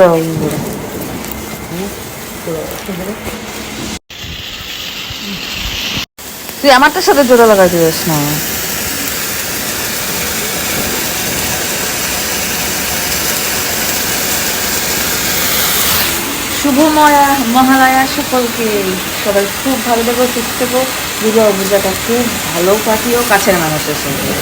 দাঁড়াও বলে তুই আমারটার সাথে জোড়া লাগাইতে যাস না? শুভ ময়া মহালয়া সকলকে সবাই খুব ভালো থেকো, সুস্থ থেকো। দুর্গা পূজাটা খুব ভালো কাটিও, কাছের মানুষের সঙ্গে।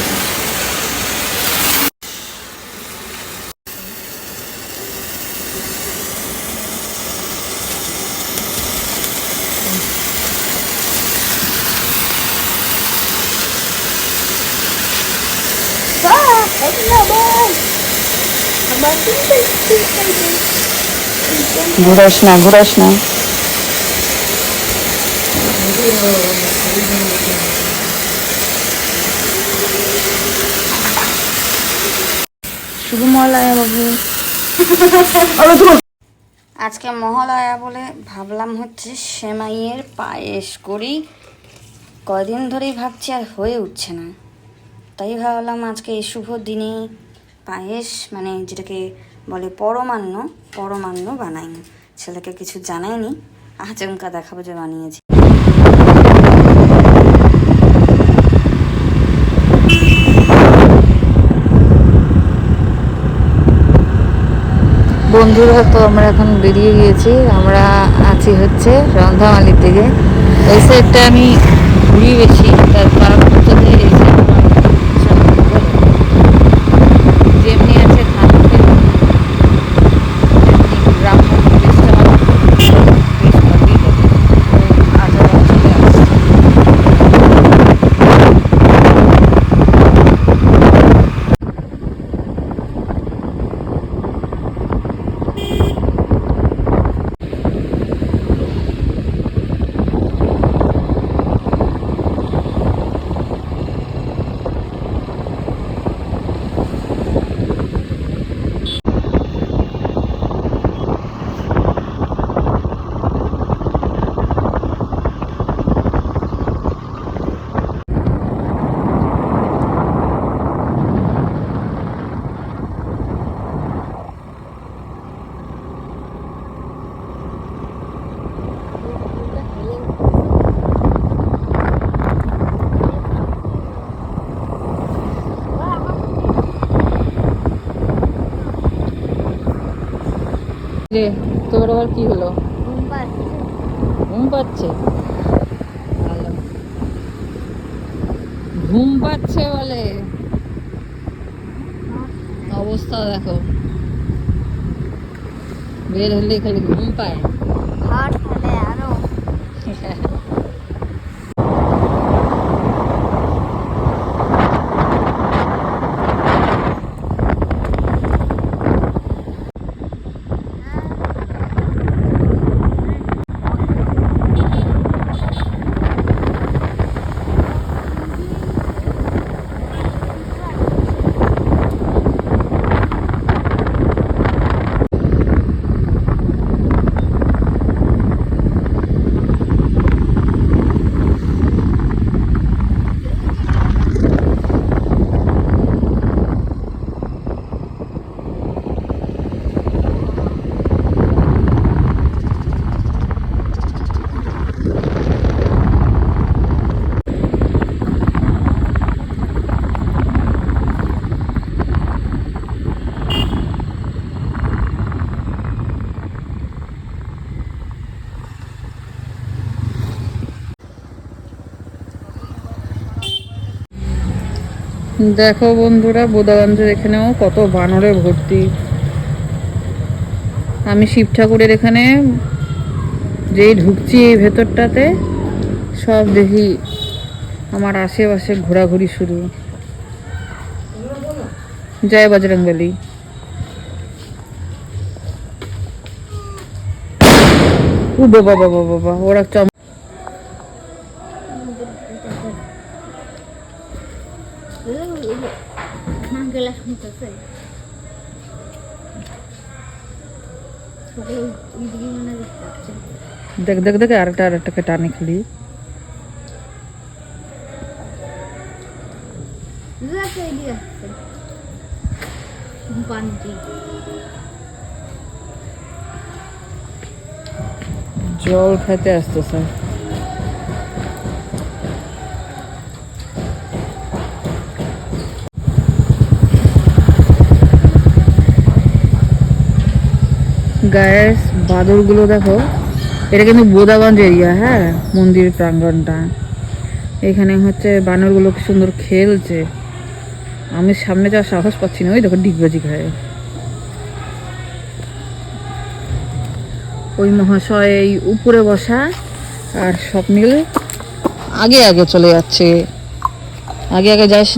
ঘুরাস না ঘুরাস না। শুভ মহালয়া বাবু। আজকে মহালয়া বলে ভাবলাম হচ্ছে সেমাইয়ের পায়েস করি। কয়দিন ধরেই ভাবছি আর হয়ে উঠছে না। তাই ভাবলাম আজকে এই শুভ দিনে পায়েস মানে যেটাকে বলে পরমান্ন পরমান্ন বানাই ছেলেকে কিছু জানায়নি, আচমকা দেখাবো যে বানিয়েছি। বন্ধুরা, তো আমরা এখন বেরিয়ে গিয়েছি। আমরা আছি হচ্ছে রন্ধামালির দিকে। এই সাইডটা আমি ঘুরিয়ে গেছি তার কারণ হচ্ছে যে এই side টা আমার ভীষণ ভালো লাগে। যেমনি আছে ধানক্ষেত তেমনি গ্রাম্য পরিবেশটা আমার বেশ ভালোই লাগে তো আজ আমরা চলে আসছি রে তোর আবার কি হলো? ঘুম পাচ্ছে। ভালো। ঘুম পাচ্ছে বলে? অবস্থা দেখো। বের হলে খালি ঘুম পায়। আরও। দেখো বন্ধুরা বোদাগঞ্জের এখানেও কত বানরে ভর্তি। আমি শিব ঠাকুরের এখানে যেই ঢুকছি এই ভেতরটাতে, সব দেখি আমার আশেপাশে ঘোরাঘুরি শুরু। জয় বজরংবলী। ও বাবা বাবা বাবা, ওরা চম মনে দেখতে দেখ দেখ দেখ আরেকটা আরেকটাকে টানে খালি জল খেতে আসতেছে গ্যাস বাদরগুলো দেখো। এটা কিন্তু বোদাগঞ্জ এরিয়া হ্যাঁ? মন্দির প্রাঙ্গণটা এখানে হচ্ছে বানরগুলো কি সুন্দর খেলছে। আমি সামনে যাওয়ার সাহস পাচ্ছি না। ওই দেখো ডিগবাজি খায় ওই মহাশয় এই উপরে বসা আর স্বপ্নীল আগে আগে চলে যাচ্ছে। আগে আগে যাস